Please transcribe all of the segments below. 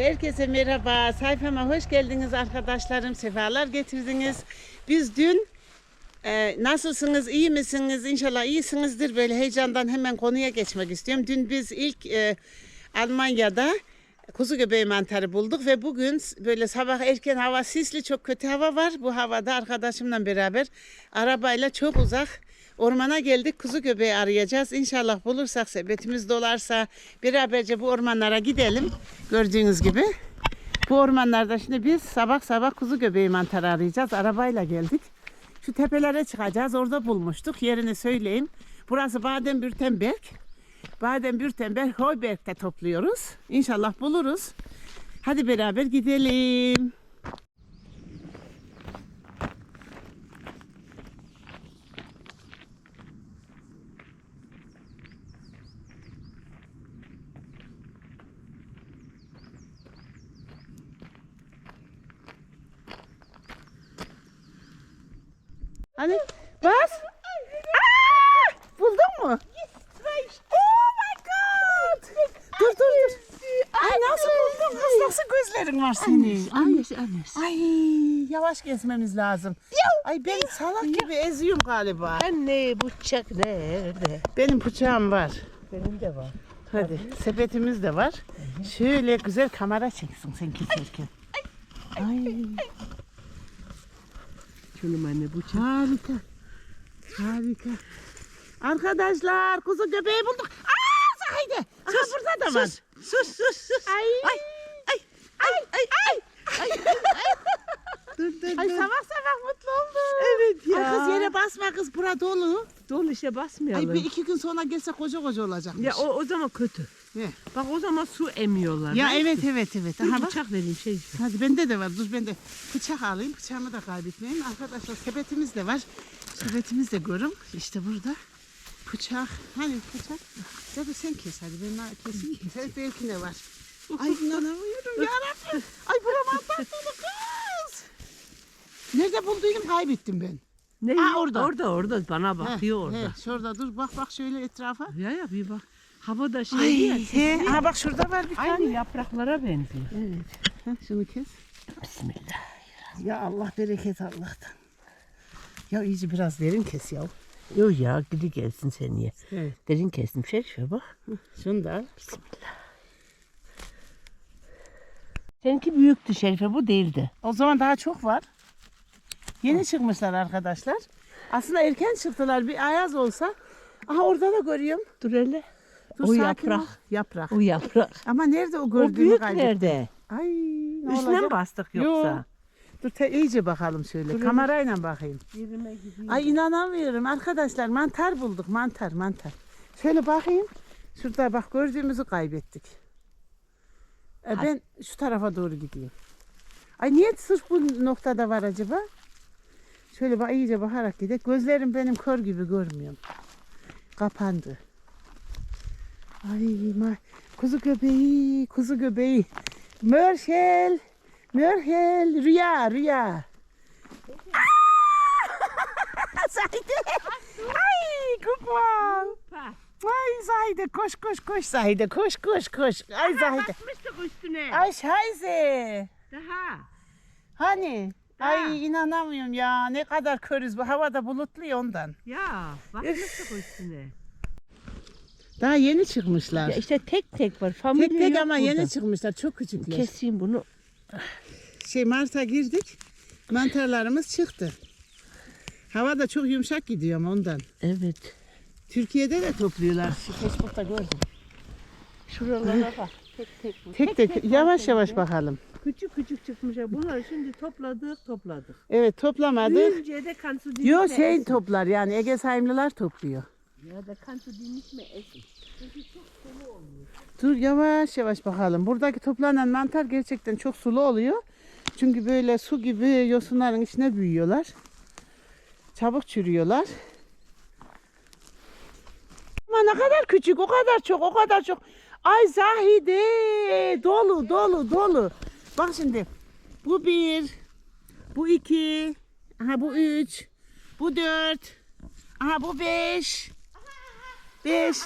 Herkese merhaba. Sayfama hoş geldiniz arkadaşlarım. Sefalar getirdiniz. Biz dün e, nasılsınız, iyi misiniz? İnşallah iyisinizdir. Böyle heyecandan hemen konuya geçmek istiyorum. Dün biz ilk e, Almanya'da kuzu göbeği mantarı bulduk ve bugün böyle sabah erken hava sisli çok kötü hava var. Bu havada arkadaşımla beraber arabayla çok uzak ormana geldik. Kuzu göbeği arayacağız. İnşallah bulursak sepetimiz dolarsa beraberce bu ormanlara gidelim. Gördüğünüz gibi. Bu ormanlarda şimdi biz sabah sabah kuzu göbeği mantarı arayacağız. Arabayla geldik. Şu tepelere çıkacağız. Orada bulmuştuk. Yerini söyleyeyim. Burası Badem-Bürtenberg. Badem-Bürtenberg, Heuberg'de topluyoruz. İnşallah buluruz. Hadi beraber gidelim. Hani bas. Aa! Buldun mu? Oh my god. Dur dur dur. Ay nasıl buldun kız? Nasıl gözlerin var senin? Annesi annesi. Ay yavaş gezmemiz lazım. Ay ben salak gibi eziyorum galiba. Anne bıçak nerede? Benim bıçağım var. Benim de var. Hadi sepetimiz de var. Şöyle güzel kamera çeksin sen keserken. Ay Şunum anne bıçak. harika. Harika. Arkadaşlar kuzu göbeği bulduk. Aa Zahide. Aha burada da var. Sus sus sus. Ay. Ay ay ay ay ay. ay. Dur dur Ay dur. sabah sabah mutlu oldum. Evet ya. Ay kız yere basma kız bura dolu. Dolu işe basmayalım. Ay bir iki gün sonra gelse koca koca olacakmış. Ya o, o zaman kötü. He. Bak o zaman su emiyorlar. Ya evet evet evet. Dur Aha bak. bıçak vereyim şey. Hadi bende de var. Dur ben de bıçak alayım. Bıçağımı da kaybetmeyeyim. Arkadaşlar sepetimiz de var. Sepetimiz de görün. İşte burada. Bıçak. Hani bıçak? Ya da sen kes hadi. Ben keseyim. Belki ne var? Ay inanamıyorum yarabbim. Ay buram dolu kız. Nerede bulduydum kaybettim ben. Ne? Aa, orada. Orada orada bana bakıyor orada. he, şurada dur bak bak şöyle etrafa. Ya ya bir bak. Havada şey Ay, ya. he, aha bak şurada var bir Aynı tane. yapraklara benziyor. Evet. Heh, şunu kes. Bismillah. Ya Allah bereket Allah'tan. Ya iyice biraz derin kes ya. Yok ya gidi gelsin seni. Evet. Derin kestim Şerife bak. Şunu da al. Bismillah. Seninki büyüktü Şerife bu değildi. O zaman daha çok var. Yeni çıkmışlar arkadaşlar. Aslında erken çıktılar. Bir ayaz olsa. Aha orada da görüyorum. Dur hele. Dur, O yaprak. ol. Yaprak. O yaprak. Ama nerede o O gördüğünü büyük kaybettim. nerede? Ay ne Üstüne olacak? mi bastık Yo. yoksa? Dur te, iyice bakalım şöyle. Dur, Kamerayla bakayım. Yerime gideyim. Ay inanamıyorum arkadaşlar. Mantar bulduk. Mantar mantar. Şöyle bakayım. Şurada bak gördüğümüzü kaybettik. E, ben şu tarafa doğru gidiyorum. Ay niye sırf bu noktada var acaba? Şöyle bak iyice bakarak gidelim. Gözlerim benim kör gibi görmüyorum. Kapandı. Ay ma kuzu göbeği, kuzu göbeği. Mörşel, Mörşel, rüya, rüya. Zahide. Ay guck mal. Hoppa. Ay Zahide koş koş koş Zahide koş koş koş. Ay Zahide. Basmıştık üstüne. Ay Scheiße. Daha. Hani? Ha. Ay inanamıyorum ya. Ne kadar körüz bu havada bulutlu ya ondan. Ya basmıştık üstüne. Daha yeni çıkmışlar. Ya işte tek tek var. Familya tek tek yok ama burada. yeni çıkmışlar. Çok küçükler. Keseyim bunu. Şey Mart'a girdik. Mantarlarımız çıktı. Hava da çok yumuşak gidiyor ama ondan. Evet. Türkiye'de de topluyorlar. Şu Facebook'ta gördüm. Şuralara bak. Tek tek. Tek tek yavaş yavaş bakalım. Küçük küçük çıkmış. ya. Bunları şimdi topladık topladık. Evet toplamadık. Büyüyünce de kansu dinmiş Yo şey esin? toplar yani Ege Sayımlılar topluyor. Ya da kansu dinmiş mi esin? Dur yavaş yavaş bakalım. Buradaki toplanan mantar gerçekten çok sulu oluyor. Çünkü böyle su gibi yosunların içine büyüyorlar. Çabuk çürüyorlar. Ama ne kadar küçük, o kadar çok, o kadar çok. Ay Zahide, dolu, dolu, dolu. Bak şimdi, bu bir, bu iki, aha bu üç, bu dört, aha bu beş, beş.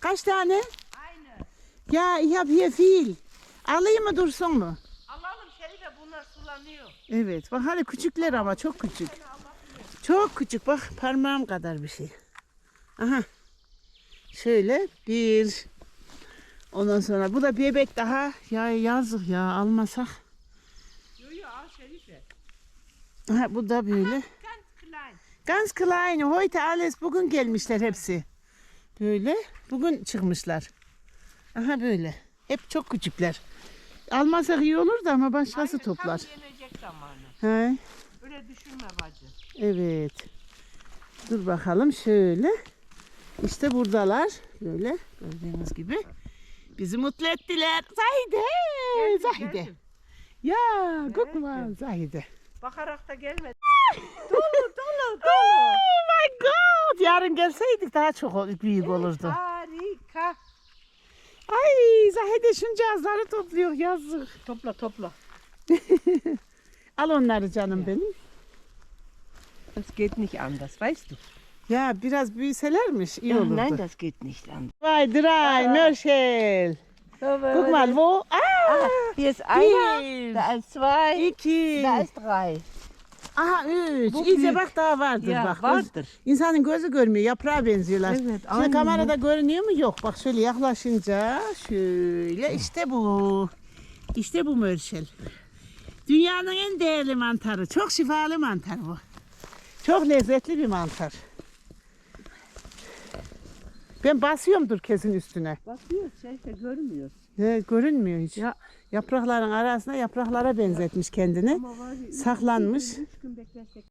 Kaç tane? Aynı. Ja, ich habe hier viel. Alayım mı dursun mu? Alalım Şerife bunlar sulanıyor. Evet. Bak hani küçükler ama çok küçük. Çok küçük bak parmağım kadar bir şey. Aha. Şöyle bir. Ondan sonra bu da bebek daha. Ya yazık ya almasak. Yo yo al Şerife. Aha, bu da böyle. Ganz klein. Ganz klein. Heute alles. Bugün gelmişler hepsi. Böyle. Bugün çıkmışlar. Aha böyle. Hep çok küçükler. Almasak iyi olur da ama başkası toplar. Tam zamanı. He. Öyle düşünme bacı. Evet. Dur bakalım şöyle. İşte buradalar. Böyle gördüğünüz gibi. Bizi mutlu ettiler. Zahide. Geldim, Zahide. geldim. Ya guck mal Zahide. Bakarak da gelmedi. Oh my god. Yarın gelseydik daha çok büyük olurdu. Harika. Ay Zahide şuncağızları topluyor yazık. Topla topla. Al onları canım benim. Das geht nicht anders, weißt du? Ya biraz büyüselermiş iyi olurdu. nein, das geht nicht anders. Vay drei, Mörşel. Guck mal wo. Ah, hier ist einer, da ist zwei, iki. da ist drei. Aha üç. Bu İyice büyük. bak daha vardır Ya, bak. Vardır. İnsanın gözü görmüyor. Yaprağa benziyorlar. Evet, Şimdi aynen. kamerada görünüyor mu? Yok. Bak şöyle yaklaşınca şöyle işte bu. İşte bu mörşel. Dünyanın en değerli mantarı. Çok şifalı mantar bu. Çok lezzetli bir mantar. Ben basıyorumdur kesin üstüne. Bakıyor, Şerife görmüyor. Ne, görünmüyor hiç. Ya. Yaprakların arasına yapraklara benzetmiş kendini. Ama var ya, üç Saklanmış. gün, Üç gün beklersek.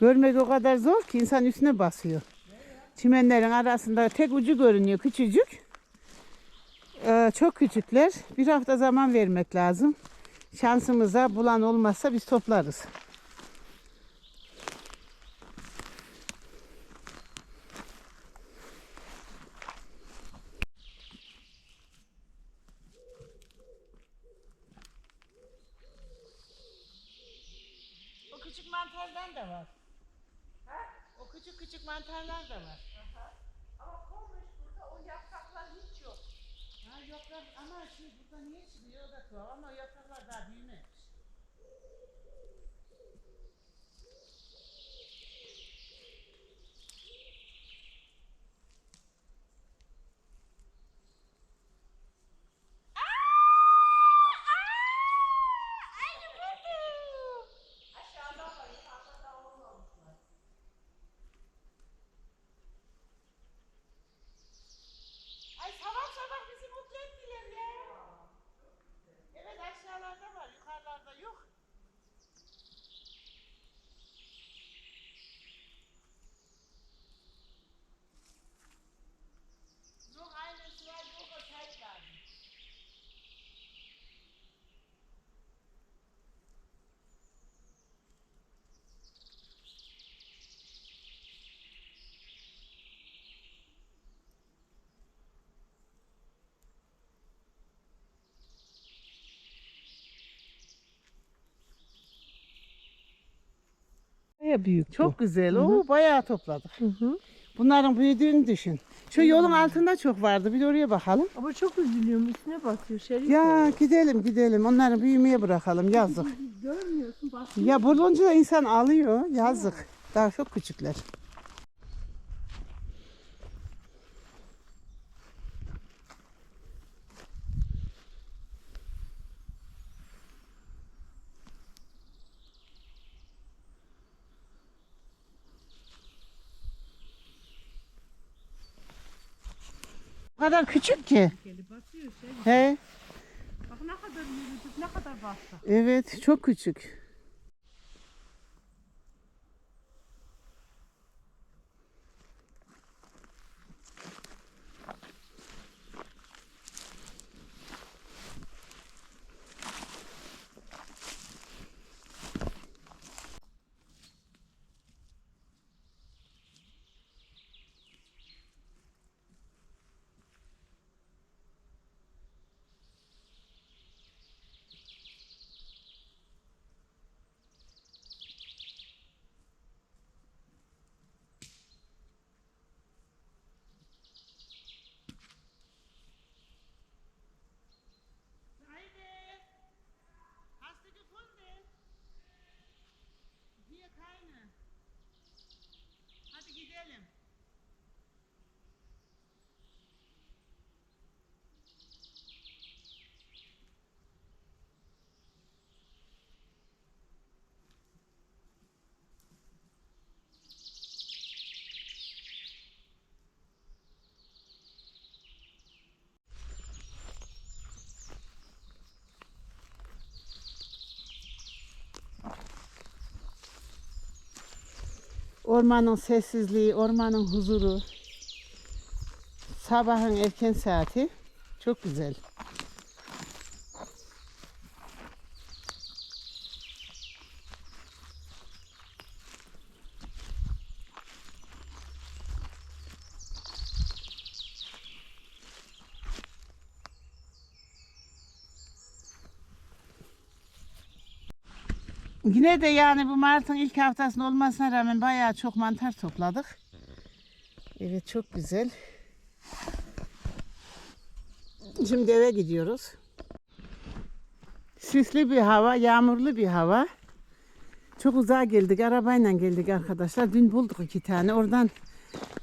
Görmek o kadar zor ki insan üstüne basıyor. Çimenlerin arasında tek ucu görünüyor küçücük. Ee, çok küçükler. Bir hafta zaman vermek lazım. Şansımıza bulan olmazsa biz toplarız. Küçük mantardan da var. O küçük küçük mantarlar da var. Ama komisch burada o yapraklar hiç yok. Ha yaprak ama şimdi burada niye çıkıyor o da tuhaf ama yapraklar daha büyümemiş. Ay sabah sabah bizi mutlu ettiler ya. Evet aşağılarda var, yukarılarda yok. Noch eine, zwei Wochen Zeit bleiben. Baya büyük Çok güzel. Oo bayağı topladık. Hı hı. Bunların büyüdüğünü düşün. Şu yolun altında çok vardı. Bir de oraya bakalım. Ama çok üzülüyorum üstüne basıyor Şerife. Ya gidelim gidelim. Onları büyümeye bırakalım. Yazık. Görmüyorsun basıyor. Ya bulunca da insan alıyor. Yazık. Daha çok küçükler. Kadar küçük ki. Şerife. He, Bak ne kadar yürüdük ne kadar bastı. evet çok küçük. Ormanın sessizliği, ormanın huzuru. Sabahın erken saati. Çok güzel. Yine de yani bu Mart'ın ilk haftasının olmasına rağmen bayağı çok mantar topladık. Evet çok güzel. Şimdi eve gidiyoruz. Sisli bir hava, yağmurlu bir hava. Çok uzağa geldik. Arabayla geldik arkadaşlar. Dün bulduk iki tane. Oradan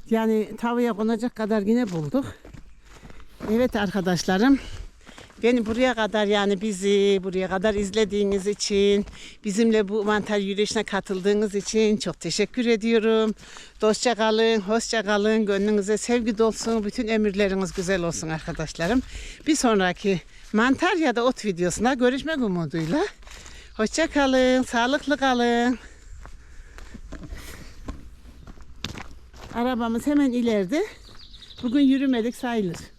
yani tavaya konacak kadar yine bulduk. Evet arkadaşlarım. Beni buraya kadar yani bizi buraya kadar izlediğiniz için, bizimle bu mantar yürüyüşüne katıldığınız için çok teşekkür ediyorum. Dostça kalın, hoşça kalın, gönlünüze sevgi dolsun, bütün emirleriniz güzel olsun arkadaşlarım. Bir sonraki mantar ya da ot videosunda görüşmek umuduyla. Hoşça kalın, sağlıklı kalın. Arabamız hemen ileride. Bugün yürümedik sayılır.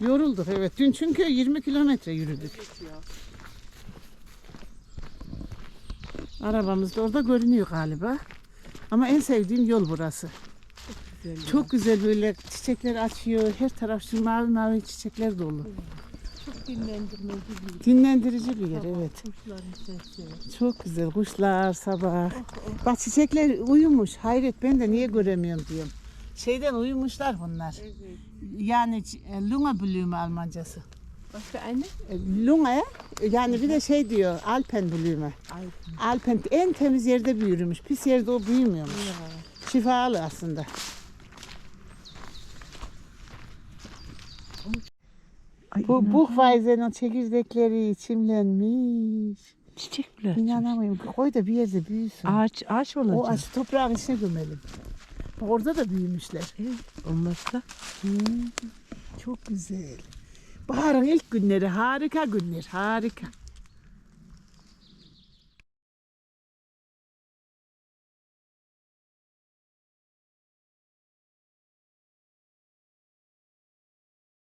Yorulduk evet. Dün çünkü 20 kilometre yürüdük. Arabamız da orada görünüyor galiba. Ama en sevdiğim yol burası. Çok güzel böyle çiçekler açıyor. Her taraf şu mavi mavi çiçekler dolu. Çok dinlendirme gibi. Dinlendirici bir yer evet. Kuşların sesi. Çok güzel kuşlar sabah. Bak çiçekler uyumuş. Hayret ben de niye göremiyorum diyorum. Şeyden uyumuşlar bunlar. Evet. Yani e, Lunga Almancası. Başka anne? E, Lunga yani bir de şey diyor Alpen Blüme. Ay. Alpen en temiz yerde büyürmüş. Pis yerde o büyümüyormuş. Ya. Şifalı aslında. Ay, Bu Buchweisen'in çekirdekleri çimlenmiş. çiçek bile. İnanamıyorum. Koy da bir yerde büyüsün. Ağaç, ağaç olacak. o ağaç toprağın içine gömelim. Orada da büyümüşler. Evet, olmazsa. Hmm, çok güzel. Baharın ilk günleri harika günler harika.